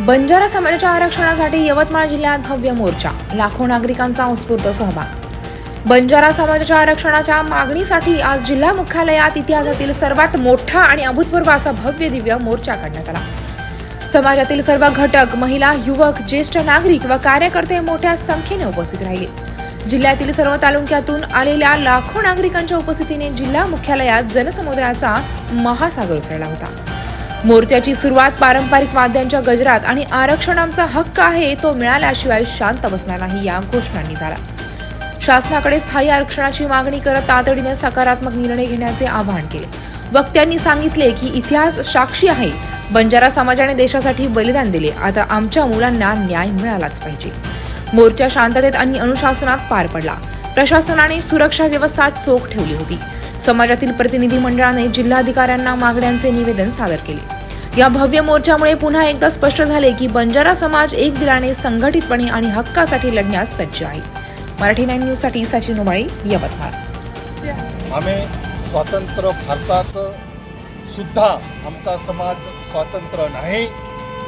बंजारा समाजाच्या आरक्षणासाठी यवतमाळ जिल्ह्यात भव्य मोर्चा लाखो नागरिकांचा उत्स्फूर्त सहभाग. बंजारा समाजाच्या आरक्षणाच्या मागणीसाठी आज जिल्हा मुख्यालयात इतिहासातील सर्वात मोठा आणि अभूतपूर्व असा भव्य दिव्य मोर्चा काढण्यात आला. समाजातील सर्व घटक महिला युवक ज्येष्ठ नागरिक व कार्यकर्ते मोठ्या संख्येने उपस्थित राहिले. जिल्ह्यातील सर्व तालुक्यातून आलेल्या लाखो नागरिकांच्या उपस्थितीने जिल्हा मुख्यालयात जनसमुदायाचा महासागर उसळला होता. मोर्चाची सुरुवात पारंपरिक वाद्यांच्या गजरात आणि आरक्षण आमचा हक्क आहे तो मिळाल्याशिवाय शांत बसणार नाही या घोषणांनी झाला. शासनाकडे स्थायी आरक्षणाची मागणी करत तातडीने सकारात्मक निर्णय घेण्याचे आवाहन केले. वक्त्यांनी सांगितले की इतिहास साक्षी आहे. बंजारा समाजाने देशासाठी बलिदान दिले. आता आमच्या मुलांना न्याय मिळालाच पाहिजे. मोर्चा शांततेत आणि अनुशासनात पार पडला. प्रशासनाने सुरक्षा व्यवस्था चोख ठेवली होती. समाजातील प्रतिनिधी मंडळाने जिल्हाधिकाऱ्यांना मागण्यांचे निवेदन सादर केले. या भव्य मोर्चामुळे पुन्हा एकदा स्पष्ट झाले की बंजारा समाज एक दिलाने संघटितपणे आणि हक्कासाठी लढण्यास सज्ज आहे. मराठी नाईन न्यूजसाठी सचिन उमाळे यवतमाळ. आम्ही स्वातंत्र्य भारतात सुद्धा आमचा समाज स्वातंत्र्य नाही.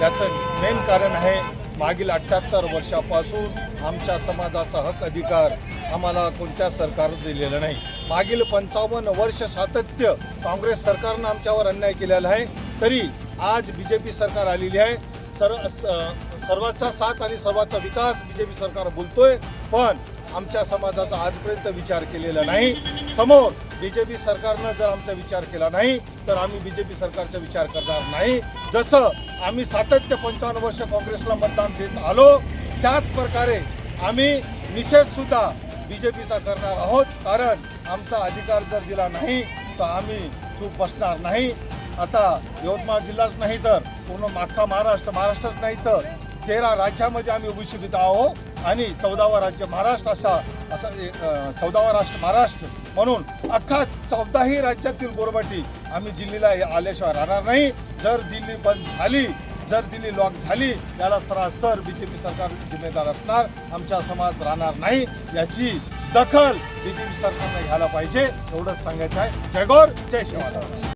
याचं मेन कारण आहे मागील अठ्ठ्याहत्तर वर्षापासून आमच्या समाजाचा हक अधिकार आम्हाला कोणत्या सरकारनं दिलेलं नाही. मागील पंचावन्न वर्ष सातत्य काँग्रेस सरकारनं आमच्यावर अन्याय केलेला आहे. तरी आज बी जे पी सरकार आलेली आहे. सर्व स- साथ आणि सर्वाचा विकास बी जे पी सरकार बोलतोय. पण आमच्या समाजाचा आजपर्यंत विचार केलेला नाही. समोर बी जे पी सरकारनं जर आमचा विचार केला नाही तर आम्ही बी जे पी सरकारचा विचार करणार नाही. जसं आम्ही सातत्य पंचावन्न वर्ष काँग्रेसला मतदान देत आलो त्याच प्रकारे आम्ही निषेधसुद्धा बी जे पीचा करणार आहोत कारण आमचा अधिकार जर दिला नाही तर आम्ही चूप बसणार नाही. आता यवतमाळ जिल्हाच नाही तर पूर्ण अख्खा महाराष्ट्र महाराष्ट्रच नाही तर तेरा राज्यामध्ये आम्ही ओबीसी आहोत. आणि चौदावा राज्य महाराष्ट्र असा असा एक, चौदावा राष्ट्र महाराष्ट्र म्हणून अख्खा चौदाही राज्यातील बोरबाटी आम्ही दिल्लीला आल्याशिवाय राहणार नाही. जर दिल्ली बंद झाली जर दिल्ली लॉक झाली याला सरासर बी जे पी सरकार जिम्मेदार असणार. आमचा समाज राहणार नाही. याची दखल बी जे पी सरकारने घ्यायला पाहिजे. एवढंच सांगायचं आहे. जय गौर जय शिवराय